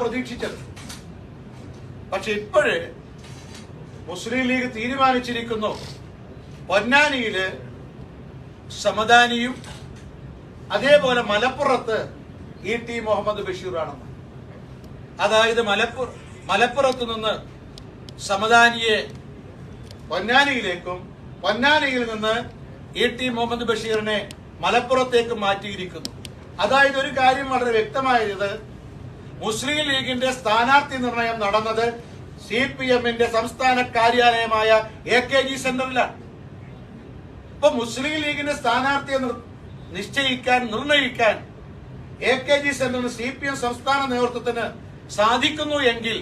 പ്രതീക്ഷിച്ചത്. പക്ഷെ ഇപ്പോഴേ മുസ്ലിം ലീഗ് തീരുമാനിച്ചിരിക്കുന്നു. പൊന്നാനിയിൽ സമദാനിയും അതേപോലെ മലപ്പുറത്ത് ഇ ടി മുഹമ്മദ് ബഷീറാണെന്ന്. അതായത് മലപ്പുറ മലപ്പുറത്ത് നിന്ന് സമദാനിയെ പൊന്നാനിയിലേക്കും പൊന്നാനിയിൽ നിന്ന് ഇ ടി മുഹമ്മദ് ബഷീറിനെ മലപ്പുറത്തേക്ക് മാറ്റിയിരിക്കുന്നു. അതായത് ഒരു കാര്യം വളരെ വ്യക്തമായത് മുസ്ലിം ലീഗിന്റെ സ്ഥാനാർത്ഥി നിർണയം നടന്നത് സി പി എമ്മിന്റെ സംസ്ഥാന കാര്യാലയമായ എ കെ ജി സെന്ററിലാണ് ഇപ്പൊ മുസ്ലിം ലീഗിന്റെ സ്ഥാനാർത്ഥിയെ നിർ- നിശ്ചയിക്കാൻ നിർണയിക്കാൻ എ കെ ജി സെന്ററിന് സി പി എം സംസ്ഥാന നേതൃത്വത്തിന് സാധിക്കുന്നു എങ്കിൽ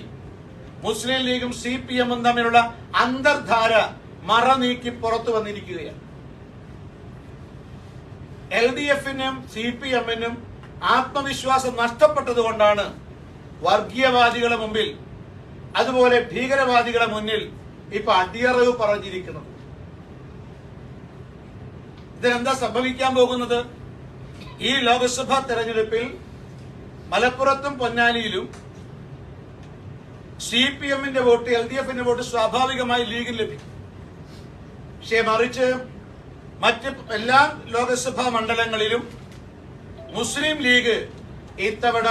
മുസ്ലിം ലീഗും സി പി എമ്മും തമ്മിലുള്ള അന്തർധാര മറ നീക്കി പുറത്തു വന്നിരിക്കുകയാണ്. എൽ ഡി എഫിനും സി പി എമ്മിനും ആത്മവിശ്വാസം നഷ്ടപ്പെട്ടതുകൊണ്ടാണ് വർഗീയവാദികളെ മുമ്പിൽ അതുപോലെ ഭീകരവാദികളുടെ മുന്നിൽ ഇപ്പൊ അടിയറവ് പറഞ്ഞിരിക്കുന്നത്. ഇതിനെന്താ സംഭവിക്കാൻ പോകുന്നത്? ഈ ലോക്സഭാ തെരഞ്ഞെടുപ്പിൽ മലപ്പുറത്തും പൊന്നാനിയിലും സി പി എമ്മിന്റെ വോട്ട് എൽ ഡി എഫിന്റെ വോട്ട് സ്വാഭാവികമായി ലീഗിന് ലഭിക്കും. പക്ഷേ മറിച്ച് മറ്റ് എല്ലാ ലോക്സഭാ മണ്ഡലങ്ങളിലും മുസ്ലിം ലീഗ് ഇത്തവണ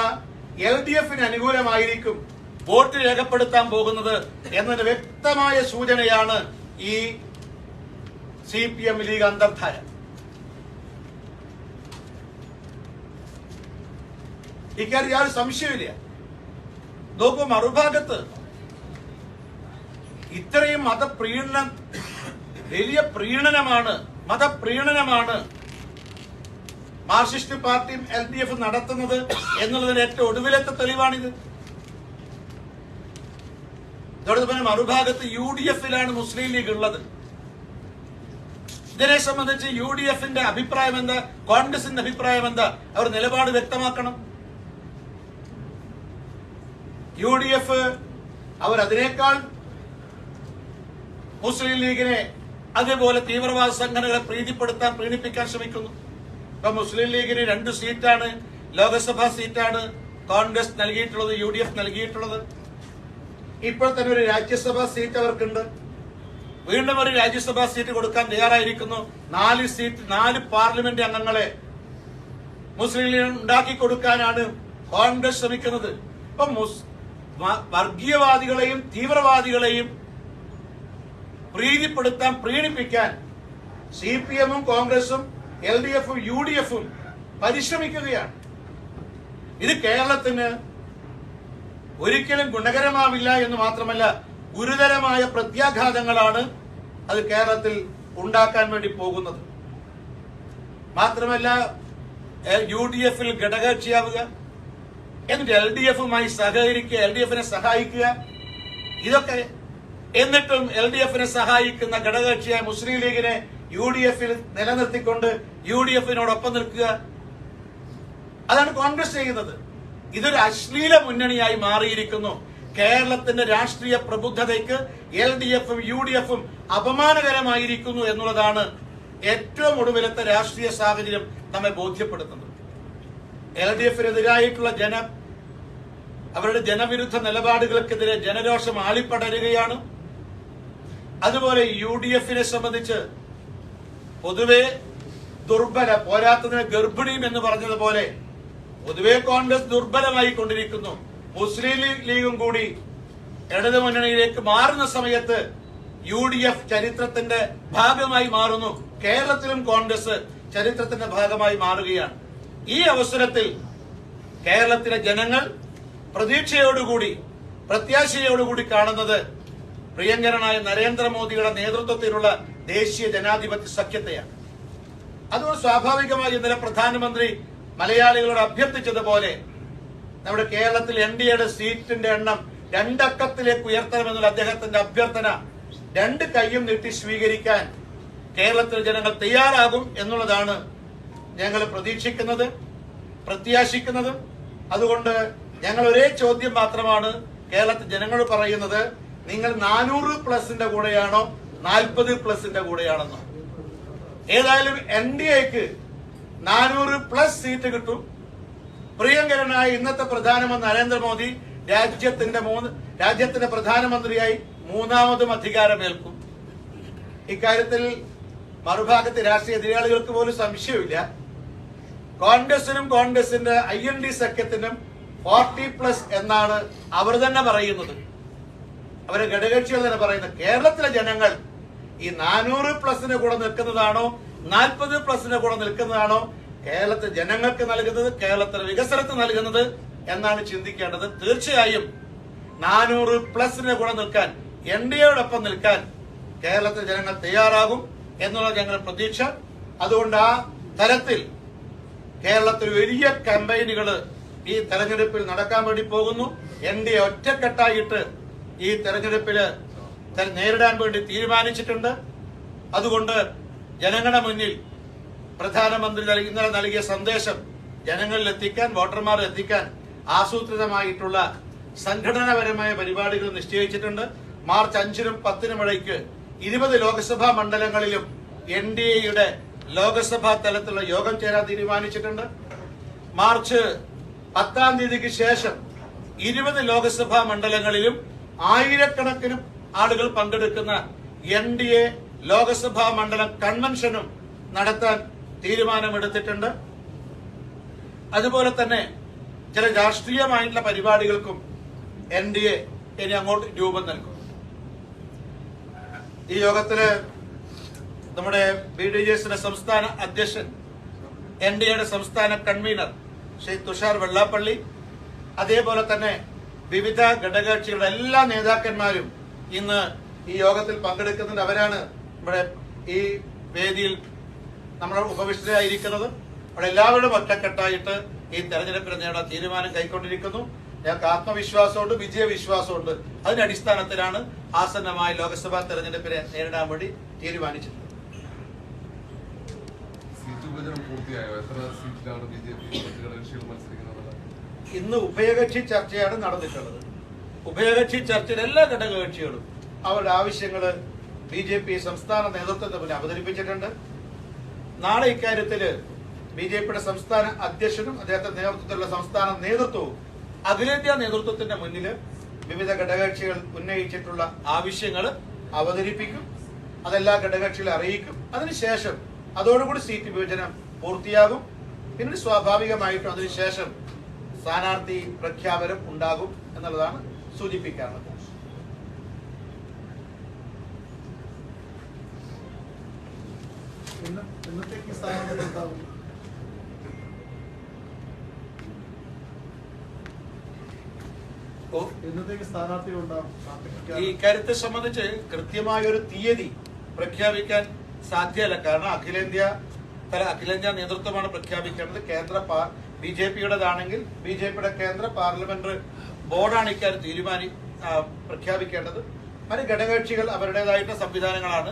എൽ ഡി എഫിന് അനുകൂലമായിരിക്കും വോട്ട് രേഖപ്പെടുത്താൻ പോകുന്നത് എന്നൊരു വ്യക്തമായ സൂചനയാണ് ഈ സി പി എം ലീഗ് അന്തർധാര. ഇക്കാര്യം യാതൊരു സംശയമില്ല നോക്കൂ മറുഭാഗത്ത് ഇത്രയും മതപ്രീണനം വലിയ പ്രീണനമാണ് മതപ്രീണനമാണ് മാർക്സിസ്റ്റ് പാർട്ടിയും എൽ ഡി എഫ് നടത്തുന്നത് എന്നുള്ളതിന് ഏറ്റവും ഒടുവിലത്തെ തെളിവാണിത്. ഇതോടൊപ്പം മറുഭാഗത്ത് യു ഡി എഫിലാണ് മുസ്ലിം ലീഗ് ഉള്ളത്. ഇതിനെ സംബന്ധിച്ച് യു ഡി എഫിന്റെ അഭിപ്രായം എന്താ? കോൺഗ്രസിന്റെ അഭിപ്രായം എന്താ? അവർ നിലപാട് വ്യക്തമാക്കണം. യു ഡി എഫ് അവർ അതിനേക്കാൾ മുസ്ലിം ലീഗിനെ അതേപോലെ തീവ്രവാദ സംഘടനകളെ പ്രീതിപ്പെടുത്താൻ പ്രീണിപ്പിക്കാൻ ശ്രമിക്കുന്നു. ഇപ്പൊ മുസ്ലിം ലീഗിന് രണ്ട് സീറ്റാണ് ലോകസഭാ സീറ്റാണ് കോൺഗ്രസ് നൽകിയിട്ടുള്ളത് യു ഡി എഫ് നൽകിയിട്ടുള്ളത്. ഇപ്പോൾ തന്നെ ഒരു രാജ്യസഭാ സീറ്റ് അവർക്കുണ്ട്. വീണ്ടും ഒരു രാജ്യസഭാ സീറ്റ് കൊടുക്കാൻ തയ്യാറായിരിക്കുന്നു. നാല് സീറ്റ് നാല് പാർലമെന്റ് അംഗങ്ങളെ മുസ്ലിം ലീഗ് ഉണ്ടാക്കി കൊടുക്കാനാണ് കോൺഗ്രസ് ശ്രമിക്കുന്നത്. ഇപ്പൊ വർഗീയവാദികളെയും തീവ്രവാദികളെയും പ്രീതിപ്പെടുത്താൻ പ്രീണിപ്പിക്കാൻ സി പി എമ്മും കോൺഗ്രസും എൽ ഡി എഫും യു ഡി എഫും പരിശ്രമിക്കുകയാണ്. ഇത് കേരളത്തിന് ഒരിക്കലും ഗുണകരമാവില്ല എന്ന് മാത്രമല്ല ഗുരുതരമായ പ്രത്യാഘാതങ്ങളാണ് അത് കേരളത്തിൽ ഉണ്ടാക്കാൻ വേണ്ടി പോകുന്നത്. മാത്രമല്ല യു ഡി എഫിൽ ഘടകകക്ഷിയാവുക എന്നിട്ട് എൽ ഡി എഫുമായി സഹകരിക്കുക എൽ ഡി എഫിനെ സഹായിക്കുക ഇതൊക്കെ എന്നിട്ടും എൽ ഡി എഫിനെ സഹായിക്കുന്ന ഘടകകക്ഷിയായ മുസ്ലിം ലീഗിനെ യു ഡി എഫിൽ നിലനിർത്തിക്കൊണ്ട് യു ഡി എഫിനോടൊപ്പം നിൽക്കുക. അതാണ് കോൺഗ്രസ് ചെയ്യുന്നത്. ഇതൊരു അശ്ലീല മുന്നണിയായി മാറിയിരിക്കുന്നു. കേരളത്തിന്റെ രാഷ്ട്രീയ പ്രബുദ്ധതയ്ക്ക് എൽ ഡി എഫും യു ഡി എഫും അപമാനകരമായിരിക്കുന്നു എന്നുള്ളതാണ് ഏറ്റവും ഒടുവിലത്തെ രാഷ്ട്രീയ സാഹചര്യം നമ്മെ ബോധ്യപ്പെടുത്തുന്നത്. എൽ ഡി എഫിനെതിരായിട്ടുള്ള ജന അവരുടെ ജനവിരുദ്ധ നിലപാടുകൾക്കെതിരെ ജനരോഷം ആളിപ്പടരുകയാണ്. അതുപോലെ യു ഡി എഫിനെ സംബന്ധിച്ച് പൊതുവെ ദുർബല പോരാത്തതിന് ഗർഭിണിയും എന്ന് പറഞ്ഞതുപോലെ പൊതുവെ കോൺഗ്രസ് ദുർബലമായി കൊണ്ടിരിക്കുന്നു മുസ്ലിം ലീഗ് കൂടി ഇടതു മുന്നണിയിലേക്ക് മാറുന്ന സമയത്ത് യു ഡി എഫ് ചരിത്രത്തിന്റെ ഭാഗമായി മാറുന്നു. കേരളത്തിലും കോൺഗ്രസ് ചരിത്രത്തിന്റെ ഭാഗമായി മാറുകയാണ്. ഈ അവസരത്തിൽ കേരളത്തിലെ ജനങ്ങൾ പ്രതീക്ഷയോടുകൂടി പ്രത്യാശയോടുകൂടി കാണുന്നത് പ്രിയങ്കരനായ നരേന്ദ്രമോദിയുടെ നേതൃത്വത്തിലുള്ള ദേശീയ ജനാധിപത്യ സഖ്യത്തെയാണ്. അതുകൊണ്ട് സ്വാഭാവികമായി ഇന്നലെ പ്രധാനമന്ത്രി മലയാളികളോട് അഭ്യർത്ഥിച്ചതുപോലെ നമ്മുടെ കേരളത്തിൽ എൻ ഡി എയുടെ സീറ്റിന്റെ എണ്ണം രണ്ടക്കത്തിലേക്ക് ഉയർത്തണമെന്നുള്ള അദ്ദേഹത്തിന്റെ അഭ്യർത്ഥന രണ്ട് കൈയും നീട്ടി സ്വീകരിക്കാൻ കേരളത്തിലെ ജനങ്ങൾ തയ്യാറാകും എന്നുള്ളതാണ് ഞങ്ങൾ പ്രതീക്ഷിക്കുന്നത് പ്രത്യാശിക്കുന്നതും. അതുകൊണ്ട് ഞങ്ങൾ ഒരേ ചോദ്യം മാത്രമാണ് കേരളത്തിൽ ജനങ്ങൾ പറയുന്നത്. നിങ്ങൾ നാനൂറ് പ്ലസിന്റെ കൂടെയാണോ നാൽപ്പത് പ്ലസിന്റെ കൂടെയാണെന്നോ? ഏതായാലും എൻ ഡി എക്ക് നാനൂറ് പ്ലസ് സീറ്റ് കിട്ടും. പ്രിയങ്കരനായ ഇന്നത്തെ പ്രധാനമന്ത്രി നരേന്ദ്രമോദി രാജ്യത്തിന്റെ മൂന്ന് രാജ്യത്തിന്റെ പ്രധാനമന്ത്രിയായി മൂന്നാമതും അധികാരമേൽക്കും. ഇക്കാര്യത്തിൽ മറുഭാഗത്തെ രാഷ്ട്രീയ എതിരാളികൾക്ക് പോലും സംശയമില്ല കോൺഗ്രസിനും കോൺഗ്രസിന്റെ ഐ എൻ ഡി സഖ്യത്തിനും ഫോർട്ടി പ്ലസ് എന്നാണ് അവർ തന്നെ പറയുന്നത്. അവരെ ഘടകകക്ഷികൾ തന്നെ പറയുന്നത് കേരളത്തിലെ ജനങ്ങൾ ഈ നാനൂറ് പ്ലസിന് കൂടെ നിൽക്കുന്നതാണോ നാൽപ്പത് പ്ലസിന് കൂടെ നിൽക്കുന്നതാണോ കേരളത്തിൽ ജനങ്ങൾക്ക് നൽകുന്നത് കേരളത്തിലെ വികസനത്തിന് നൽകുന്നത് എന്നാണ് ചിന്തിക്കേണ്ടത്. തീർച്ചയായും നാനൂറ് പ്ലസിന് കൂടെ നിൽക്കാൻ എൻ ഡി എയോടൊപ്പം നിൽക്കാൻ കേരളത്തിലെ ജനങ്ങൾ തയ്യാറാകും എന്നുള്ള ഞങ്ങളുടെ പ്രതീക്ഷ. അതുകൊണ്ട് ആ തരത്തിൽ കേരളത്തിൽ വലിയ ക്യാമ്പയിനുകൾ ഈ തെരഞ്ഞെടുപ്പിൽ നടക്കാൻ വേണ്ടി പോകുന്നു. എൻ ഡി എ ഒറ്റക്കെട്ടായിട്ട് ഈ തെരഞ്ഞെടുപ്പിൽ നേരിടാൻ വേണ്ടി തീരുമാനിച്ചിട്ടുണ്ട്. അതുകൊണ്ട് ജനങ്ങളുടെ മുന്നിൽ പ്രധാനമന്ത്രി ഇന്നലെ നൽകിയ സന്ദേശം ജനങ്ങളിൽ എത്തിക്കാൻ വോട്ടർമാർ എത്തിക്കാൻ ആസൂത്രിതമായിട്ടുള്ള സംഘടനാപരമായ പരിപാടികൾ നിശ്ചയിച്ചിട്ടുണ്ട്. മാർച്ച് അഞ്ചിനും പത്തിനും ഇടയ്ക്ക് ഇരുപത് ലോക്സഭാ മണ്ഡലങ്ങളിലും എൻ ഡി എയുടെ ലോക്സഭാ തലത്തിലുള്ള യോഗം ചേരാൻ തീരുമാനിച്ചിട്ടുണ്ട്. മാർച്ച് പത്താം തീയതിക്ക് ശേഷം ഇരുപത് ലോക്സഭാ മണ്ഡലങ്ങളിലും ആയിരക്കണക്കിന് ആളുകൾ പങ്കെടുക്കുന്ന എൻ ഡി എ ലോകസഭാ മണ്ഡലം കൺവെൻഷനും നടത്താൻ തീരുമാനമെടുത്തിട്ടുണ്ട്. അതുപോലെ തന്നെ ചില രാഷ്ട്രീയമായിട്ടുള്ള പരിപാടികൾക്കും എൻ ഡി എ ഇനി അങ്ങോട്ട് രൂപം നൽകും. ഈ യോഗത്തിൽ നമ്മുടെ ബി ഡി ജെ എസിന്റെ സംസ്ഥാന അധ്യക്ഷൻ എൻ ഡി എയുടെ സംസ്ഥാന കൺവീനർ ശ്രീ തുഷാർ വെള്ളാപ്പള്ളി അതേപോലെ തന്നെ വിവിധ ഘടകകക്ഷികളുടെ എല്ലാ നേതാക്കന്മാരും ഇന്ന് ഈ യോഗത്തിൽ പങ്കെടുക്കുന്നുണ്ട് അവരാണ്. ഇവിടെ ഈ വേദിയിൽ നമ്മൾ ഉപവിഷ്ടരായിരിക്കുന്നത്. അവിടെ എല്ലാവരും ഒറ്റക്കെട്ടായിട്ട് ഈ തെരഞ്ഞെടുപ്പിൽ നേടാൻ തീരുമാനം കൈക്കൊണ്ടിരിക്കുന്നു. ഞങ്ങൾക്ക് ആത്മവിശ്വാസമുണ്ട് വിജയവിശ്വാസമുണ്ട്. അതിന്റെ അടിസ്ഥാനത്തിലാണ് ആസന്നമായ ലോക്സഭാ തെരഞ്ഞെടുപ്പിനെ നേരിടാൻ വേണ്ടി തീരുമാനിച്ചത് സീറ്റ് വിഭജനം പൂർത്തിയായോ? എത്ര സീറ്റിലാണ് ബി ജെ പി? മത്സരിക്കുന്നത്? ഇന്ന് ഉഭയകക്ഷി ചർച്ചയാണ് നടന്നിട്ടുള്ളത്. ഉഭയകക്ഷി ചർച്ചയിൽ എല്ലാ ഘടകകക്ഷികളും അവരുടെ ആവശ്യങ്ങൾ ബി ജെ പി സംസ്ഥാന നേതൃത്വത്തിന് മുന്നിൽ അവതരിപ്പിച്ചിട്ടുണ്ട്. നാളെ ഇക്കാര്യത്തിൽ ബി ജെ പിയുടെ സംസ്ഥാന അധ്യക്ഷനും അദ്ദേഹത്തിന്റെ നേതൃത്വത്തിലുള്ള സംസ്ഥാന നേതൃത്വവും അഖിലേന്ത്യാ നേതൃത്വത്തിന്റെ മുന്നിൽ വിവിധ ഘടകകക്ഷികൾ ഉന്നയിച്ചിട്ടുള്ള ആവശ്യങ്ങൾ അവതരിപ്പിക്കും. അതെല്ലാ ഘടകകക്ഷികളെ അറിയിക്കും. അതിനുശേഷം അതോടുകൂടി സീറ്റ് വിഭജനം പൂർത്തിയാകും. പിന്നീട് സ്വാഭാവികമായിട്ടും അതിനുശേഷം സ്ഥാനാർത്ഥി പ്രഖ്യാപനം ഉണ്ടാകും എന്നുള്ളതാണ് സൂചിപ്പിക്കാറുള്ളത് ഈ കാര്യത്തെ സംബന്ധിച്ച് കൃത്യമായ ഒരു തീയതി പ്രഖ്യാപിക്കാൻ സാധ്യമല്ല കാരണം അഖിലേന്ത്യാ തല അഖിലേന്ത്യാ നേതൃത്വമാണ് പ്രഖ്യാപിക്കേണ്ടത്. കേന്ദ്ര ബി ജെ പിയുടേതാണെങ്കിൽ ബി ജെ പിയുടെ കേന്ദ്ര പാർലമെന്ററി ബോർഡാണ് ഇക്കാര്യം തീരുമാനി പ്രഖ്യാപിക്കേണ്ടത്. മറ്റ് ഘടകകക്ഷികൾ അവരുടേതായിട്ടുള്ള സംവിധാനങ്ങളാണ്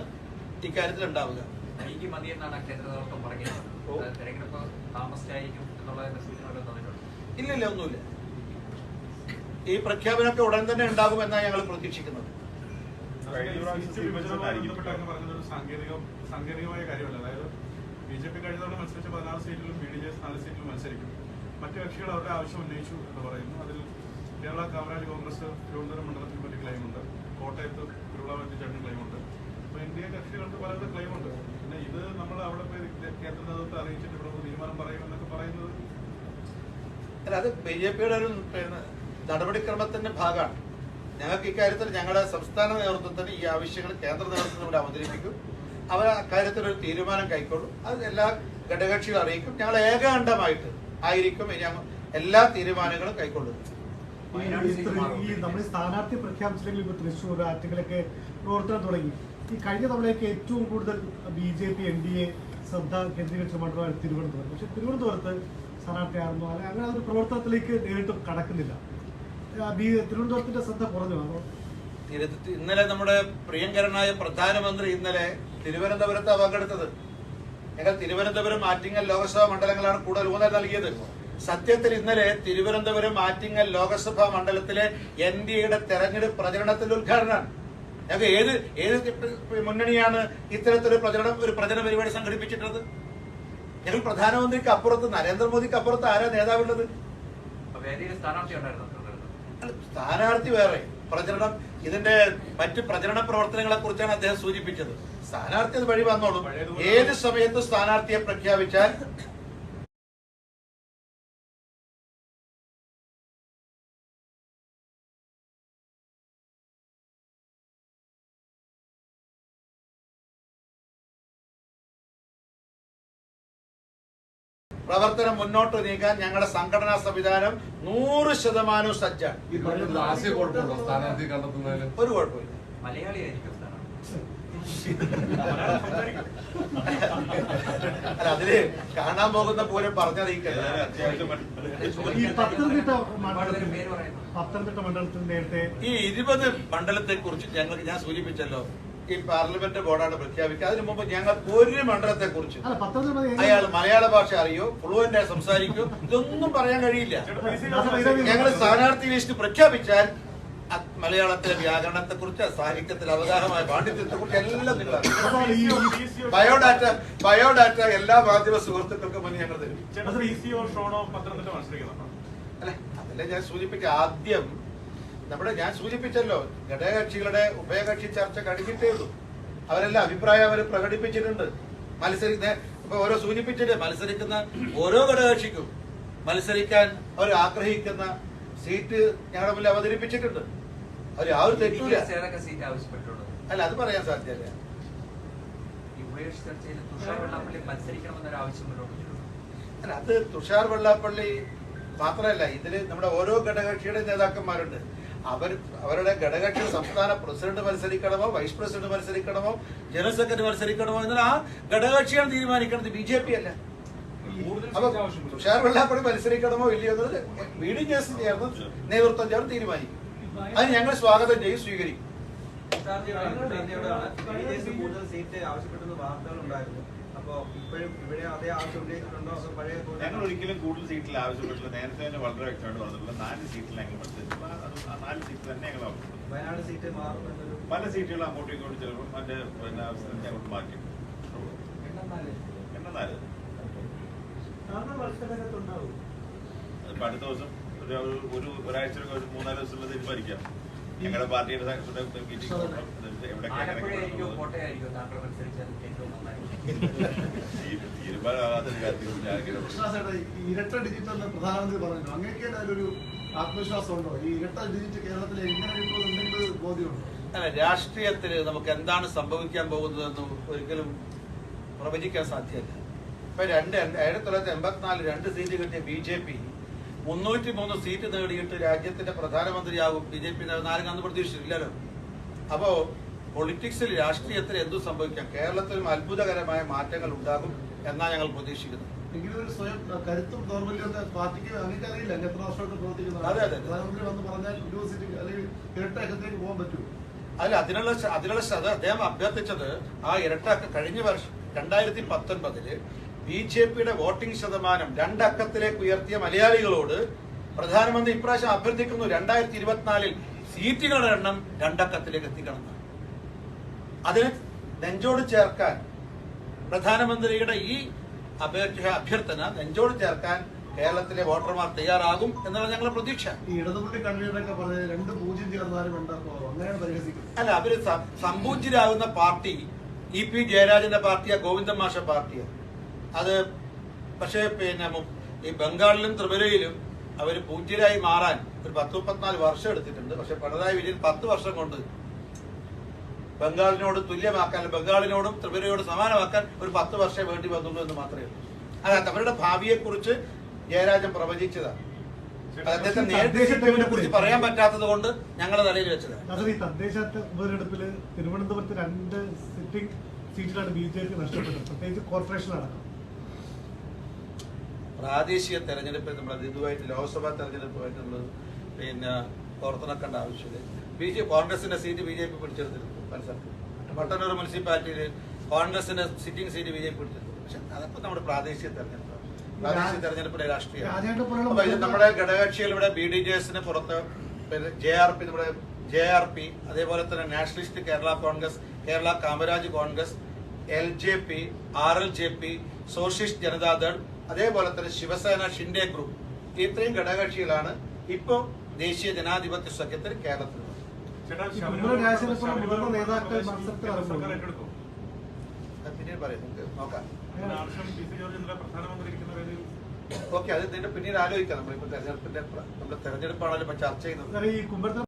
ഇക്കാര്യത്തിൽ ഉണ്ടാവുക ഇല്ലില്ല ഒന്നുമില്ല. ഈ പ്രഖ്യാപനമൊക്കെ ഉടൻ തന്നെ ഉണ്ടാകുമെന്നാണ് ഞങ്ങൾ പ്രതീക്ഷിക്കുന്നത്. സാങ്കേതികമായ കാര്യമല്ല. അതായത് ബി ജെ പി കഴിഞ്ഞ തവണ മത്സരിച്ച പതിനാറ് സീറ്റിലും ബി ഡി ജെ നാല് സീറ്റിലും മത്സരിക്കും. മറ്റു കക്ഷികൾ അവരുടെ ആവശ്യം ഉന്നയിച്ചു എന്ന് പറയുന്നു. അതിൽ കേരള കാമരാജ് കോൺഗ്രസ് തിരുവനന്തപുരം മണ്ഡലത്തിൽ ഒരു ക്ലെയിമുണ്ട് കോട്ടയത്ത് തിരുവിളാമറ്റി ചേട്ടൻ ക്ലെയിമുണ്ട് അപ്പൊ എൻ ഡി എ കക്ഷികൾക്ക് പലരുടെ ക്ലെയിമുണ്ട് പിന്നെ ഇത് നമ്മൾ അവിടെ പോയി കേന്ദ്ര നേതൃത്വത്തെ അറിയിച്ചിട്ട് ഇവിടെ തീരുമാനം പറയും എന്നൊക്കെ പറയുന്നത്? അത് ബി ജെ പിയുടെ ഒരു നടപടിക്രമത്തിന്റെ ഭാഗമാണ്. ഞങ്ങൾക്ക് ഇക്കാര്യത്തിൽ ഞങ്ങളുടെ സംസ്ഥാന നേതൃത്വത്തിന് ഈ ആവശ്യങ്ങൾ കേന്ദ്ര നേതൃത്വത്തിന് ഇവിടെ അവതരിപ്പിക്കും. അവർ അക്കാര്യത്തിൽ ഒരു തീരുമാനം കൈക്കൊള്ളും. അത് എല്ലാ ഘടകകക്ഷികളും അറിയിക്കും. ഞങ്ങൾ ഏകാണ്ഡമായിട്ട് ആയിരിക്കും ഇനി എല്ലാ തീരുമാനങ്ങളും കൈക്കൊള്ളുന്നത് നമ്മൾ സ്ഥാനാർത്ഥി പ്രഖ്യാപിച്ചില്ലെങ്കിൽ ഇപ്പൊ തൃശ്ശൂർ ആറ്റുകളൊക്കെ പ്രവർത്തനം തുടങ്ങി. ഈ കഴിഞ്ഞ തവണയൊക്കെ ഏറ്റവും കൂടുതൽ B J P N D A ശ്രദ്ധ കേന്ദ്രീകരിച്ച മണ്ഡലമാണ് തിരുവനന്തപുരം. പക്ഷെ തിരുവനന്തപുരത്ത് സ്ഥാനാർത്ഥിയായിരുന്നു അല്ലെങ്കിൽ അങ്ങനെ ഒരു പ്രവർത്തനത്തിലേക്ക് നേരിട്ട് കടക്കുന്നില്ല. തിരുവനന്തപുരത്തിന്റെ ശ്രദ്ധ കുറഞ്ഞു. തിരു- ഇന്നലെ നമ്മുടെ പ്രിയങ്കരനായ പ്രധാനമന്ത്രി ഇന്നലെ തിരുവനന്തപുരത്ത് പങ്കെടുത്തത്. ഞങ്ങൾ തിരുവനന്തപുരം ആറ്റിങ്ങൽ ലോക്സഭാ മണ്ഡലങ്ങളാണ് കൂടുതൽ ഊന്നൽ നൽകിയത്. സത്യത്തിൽ ഇന്നലെ തിരുവനന്തപുരം ആറ്റിങ്ങൽ ലോക്സഭാ മണ്ഡലത്തിലെ എൻ ഡി എയുടെ തെരഞ്ഞെടുപ്പ് പ്രചരണത്തിന്റെ ഉദ്ഘാടനമാണ്. ഞങ്ങൾക്ക് ഏത് ഏത് മുന്നണിയാണ് ഇത്തരത്തിലൊരു പ്രചരണം ഒരു പ്രചരണ പരിപാടി സംഘടിപ്പിച്ചിട്ടുള്ളത്? ഞങ്ങൾ പ്രധാനമന്ത്രിക്ക് അപ്പുറത്ത് നരേന്ദ്രമോദിക്ക് അപ്പുറത്ത് ആരാ നേതാവുള്ളത്? സ്ഥാനാർത്ഥി വേറെ. പ്രചരണം ഇതിന്റെ മറ്റ് പ്രചരണ പ്രവർത്തനങ്ങളെ കുറിച്ചാണ് അദ്ദേഹം സൂചിപ്പിച്ചത്. സ്ഥാനാർത്ഥി അത് വഴി വന്നോളും. ഏത് സമയത്ത് സ്ഥാനാർത്ഥിയെ പ്രഖ്യാപിച്ചാൽ പ്രവർത്തനം മുന്നോട്ട് നീക്കാൻ ഞങ്ങളുടെ സംഘടനാ സംവിധാനം നൂറ് ശതമാനവും സജ്ജാണ്. ഒരു കുഴപ്പമില്ല. അല്ല അതിൽ കാണാൻ പോകുന്ന പോലെ പറഞ്ഞറിയിക്കല്ല ഈ പത്തനംതിട്ട ഒരുപാട് മണ്ഡലത്തിൽ പത്തനംതിട്ട നേരത്തെ ഈ ഇരുപത് മണ്ഡലത്തെ കുറിച്ച് ഞങ്ങൾ ഞാൻ സൂചിപ്പിച്ചല്ലോ. ഈ പാർലമെന്റ് ബോർഡാണ് പ്രഖ്യാപിക്കുക. അതിനു മുമ്പ് ഞങ്ങൾ ഒരു മണ്ഡലത്തെ കുറിച്ച് അല്ല അയാൾ മലയാള ഭാഷ അറിയോ ഫ്ലുവന്റ് ആയി സംസാരിക്കോ ഇതൊന്നും പറയാൻ കഴിയില്ല. ഞങ്ങൾ സ്ഥാനാർത്ഥി ലിസ്റ്റ് പ്രഖ്യാപിച്ചാൽ മലയാളത്തിലെ വ്യാകരണത്തെ കുറിച്ച് സാഹിത്യത്തിലെ അവഗാഹമായ പാണ്ഡിത്യത്തെ കുറിച്ച് എല്ലാം നിങ്ങൾ അറിയും. ബയോഡാറ്റ ബയോഡാറ്റ എല്ലാ മാധ്യമ സുഹൃത്തുക്കൾക്കും മുന്നേ ഞങ്ങൾ തരും. അല്ല അതല്ലേ ഞാൻ സൂചിപ്പിക്കാം ആദ്യം നമ്മുടെ ഞാൻ സൂചിപ്പിച്ചല്ലോ ഘടകകക്ഷികളുടെ ഉഭയകക്ഷി ചർച്ച കഴിഞ്ഞിട്ടേ ഉള്ളൂ. അവരെല്ലാം അഭിപ്രായം അവർ പ്രകടിപ്പിച്ചിട്ടുണ്ട്. മത്സരിക്കുന്ന ഇപ്പൊ ഓരോ സൂചിപ്പിച്ചിട്ട് മത്സരിക്കുന്ന ഓരോ ഘടകകക്ഷിക്കും മത്സരിക്കാൻ അവർ ആഗ്രഹിക്കുന്ന സീറ്റ് ഞങ്ങളുടെ മുന്നിൽ അവതരിപ്പിച്ചിട്ടുണ്ട്. അവർ ആ ഒരു തെറ്റൂല. സീറ്റ് ആവശ്യപ്പെട്ടുള്ളത് അല്ല അത് പറയാൻ സാധ്യല്ല അല്ല അത് തുഷാർ വെള്ളാപ്പള്ളി മാത്രമല്ല ഇതിൽ നമ്മുടെ ഓരോ ഘടകകക്ഷിയുടെ നേതാക്കന്മാരുണ്ട്. അവർ അവരുടെ ഘടകക്ഷി സംസ്ഥാന പ്രസിഡന്റ് മത്സരിക്കണമോ വൈസ് പ്രസിഡന്റ് മത്സരിക്കണമോ ജനറൽ സെക്രട്ടറി മത്സരിക്കണമോ എന്നാൽ ആ ഘടകകക്ഷിയാണ് തീരുമാനിക്കുന്നത് ബി ജെ പി അല്ല. അപ്പൊ തുഷാർ വെള്ളാപ്പള്ളി മത്സരിക്കണമോ ഇല്ലയോ എന്നത് ബി ഡി ജെ എസ് ചേർന്ന് നേതൃത്വം ചേർന്ന് തീരുമാനിക്കും. അത് ഞങ്ങൾ സ്വാഗതം ചെയ്യും സ്വീകരിക്കും. ഞങ്ങൾ ഒരിക്കലും കൂടുതൽ സീറ്റിൽ ആവശ്യപ്പെട്ടില്ല നേരത്തെ തന്നെ വളരെ വ്യക്തമായിട്ട് പറഞ്ഞിട്ടുള്ള നാല് സീറ്റിൽ ഞങ്ങൾ ആ നാല് സീറ്റ് തന്നെ ഞങ്ങൾ വയനാട് സീറ്റ് പല സീറ്റുകൾ അങ്ങോട്ടും ഇങ്ങോട്ടും ചിലപ്പോൾ മറ്റേ പിന്നെ അവസരം അങ്ങോട്ട് മാറ്റി എണ്ണം നാല് അതിപ്പോ അടുത്ത ദിവസം ഒരു ഒരു ഒരാഴ്ച ഒരു മൂന്നാൽ ദിവസമുള്ള തീരുമാനിക്കാം. ഞങ്ങളുടെ പാർട്ടിയുടെ മീറ്റിംഗ് ആലപ്പുഴയായിരിക്കും എവിടെയൊക്കെ കോട്ടയായിരിക്കും താങ്കൾ മത്സരിച്ചാൽ ഏറ്റവും നന്നായി തീരുമാനമാകാത്ത കാര്യത്തിൽ ഞാൻ ഈ ഇരട്ട ഡിജിറ്റ് എന്ന് പ്രധാനമന്ത്രി പറഞ്ഞു അങ്ങനെയൊക്കെ അതിലൊരു ആത്മവിശ്വാസം ഉണ്ടോ? ഈ ഇരട്ട ഡിജിറ്റ് കേരളത്തിൽ എങ്ങനെ ബോധ്യമുണ്ടോ? അല്ല രാഷ്ട്രീയത്തിൽ നമുക്ക് എന്താണ് സംഭവിക്കാൻ പോകുന്നതെന്ന് ഒരിക്കലും പ്രവചിക്കാൻ സാധ്യമല്ല. ഇപ്പൊ രണ്ട് ആയിരത്തി തൊള്ളായിരത്തി എൺപത്തിനാല് രണ്ട് സീറ്റ് കിട്ടിയ ബി ജെ പി മുന്നൂറ്റി മൂന്ന് സീറ്റ് നേടിയിട്ട് രാജ്യത്തിന്റെ പ്രധാനമന്ത്രിയാകും ബി ജെ പി നാലും അന്ന് പ്രതീക്ഷിച്ചില്ലല്ലോ. അപ്പോ പൊളിറ്റിക്സിൽ രാഷ്ട്രീയത്തിൽ എന്തു സംഭവിക്കാം? കേരളത്തിലും അത്ഭുതകരമായ മാറ്റങ്ങൾ ഉണ്ടാകും എന്നാ ഞങ്ങൾ പ്രതീക്ഷിക്കുന്നത് അല്ല അതിനുള്ള അതിനുള്ള അദ്ദേഹം അഭ്യർത്ഥിച്ചത് ആ ഇരട്ട കഴിഞ്ഞ വർഷം രണ്ടായിരത്തി പത്തൊൻപതിൽ ബി ജെ പിയുടെ വോട്ടിംഗ് ശതമാനം രണ്ടക്കത്തിലേക്ക് ഉയർത്തിയ മലയാളികളോട് പ്രധാനമന്ത്രി ഇപ്രാവശ്യം അഭ്യർത്ഥിക്കുന്നു രണ്ടായിരത്തി ഇരുപത്തിനാലിൽ സീറ്റുകളുടെ എണ്ണം രണ്ടക്കത്തിലേക്ക് എത്തിക്കണം. അതിന് നെഞ്ചോട് ചേർക്കാൻ പ്രധാനമന്ത്രിയുടെ ഈ അപേക്ഷ അഭ്യർത്ഥന നെഞ്ചോട് ചേർക്കാൻ കേരളത്തിലെ വോട്ടർമാർ തയ്യാറാകും എന്നാണ് ഞങ്ങളുടെ പ്രതീക്ഷ. അല്ല അവർ സമ്പൂജ്യരാകുന്ന സംപൂജ്യരാകുന്ന പാർട്ടി ഇ പി ജയരാജന്റെ പാർട്ടിയാ ഗോവിന്ദൻ മാഷ പാർട്ടിയാ. അത് പക്ഷേ പിന്നെ ഈ ബംഗാളിലും ത്രിപുരയിലും അവർ പൂജ്യരായി മാറാൻ ഒരു പത്ത് മുപ്പത്തിനാല് വർഷം എടുത്തിട്ടുണ്ട്. പക്ഷെ പിണറായി വിജയൻ പത്ത് വർഷം കൊണ്ട് ബംഗാളിനോട് തുല്യമാക്കാൻ ബംഗാളിനോടും ത്രിപുരയോട് സമാനമാക്കാൻ ഒരു പത്ത് വർഷം വേണ്ടി വന്നുള്ളൂ എന്ന് മാത്രമേ ഉള്ളൂ. അതായത് അവരുടെ ഭാവിയെക്കുറിച്ച് ജയരാജൻ പ്രവചിച്ചതാണ്. അത് അദ്ദേഹത്തെ നേരിട്ട് കുറിച്ച് പറയാൻ പറ്റാത്തത് കൊണ്ട് ഞങ്ങൾ തലയിൽ വെച്ചത് ഈ തദ്ദേശ ഉപതെരഞ്ഞെടുപ്പിൽ തിരുവനന്തപുരത്ത് രണ്ട് സിറ്റിംഗ് സീറ്റിലാണ് ബി ജെ പി നഷ്ടപ്പെട്ടത്. പ്രത്യേകിച്ച് കോർപ്പറേഷൻ അടക്കം പ്രാദേശിക തെരഞ്ഞെടുപ്പ് നമ്മൾ ഇതുമായിട്ട് ലോക്സഭാ തെരഞ്ഞെടുപ്പുമായിട്ട് നമ്മൾ പിന്നെ ഓർത്തിണക്കേണ്ട ആവശ്യമില്ല. ബി ജെ കോൺഗ്രസിന്റെ സീറ്റ് ബി ജെ പി പിടിച്ചെടുത്തിരുന്നു മത്സരത്തിൽ. മട്ടന്നൂർ മുനിസിപ്പാലിറ്റിയിൽ കോൺഗ്രസിന്റെ sitting seat B J P പിടിച്ചെടുത്തു. പക്ഷെ അതൊക്കെ നമ്മുടെ പ്രാദേശിക തെരഞ്ഞെടുപ്പാണ്. പ്രാദേശിക തെരഞ്ഞെടുപ്പിലെ രാഷ്ട്രീയം. അപ്പൊ ഇത് നമ്മുടെ ഘടകകക്ഷികൾ ഇവിടെ ബി ഡി ജെ എസിന് പുറത്ത് പിന്നെ ജെ ആർ പി നമ്മുടെ ജെ ആർ പി അതേപോലെ തന്നെ nationalist Kerala Congress Kerala Kamaraj Congress L J P R L J P socialist Janata Dal അതേപോലെ തന്നെ ശിവസേന ഷിൻഡെ ഗ്രൂപ്പ് ഇത്രയും ഘടകകക്ഷികളാണ് ഇപ്പോൾ ദേശീയ ജനാധിപത്യ സഖ്യത്തിൽ കേരളത്തിൽ പിന്നീട് പറയാം നോക്കാം. ഓക്കെ അത് ഇതിന്റെ പിന്നീട് ആലോചിക്കാം. നമ്മളിപ്പോ തെരഞ്ഞെടുപ്പിന്റെ നമ്മുടെ തെരഞ്ഞെടുപ്പാണല്ലോ ഇപ്പൊ ചർച്ച ചെയ്യുന്നത്.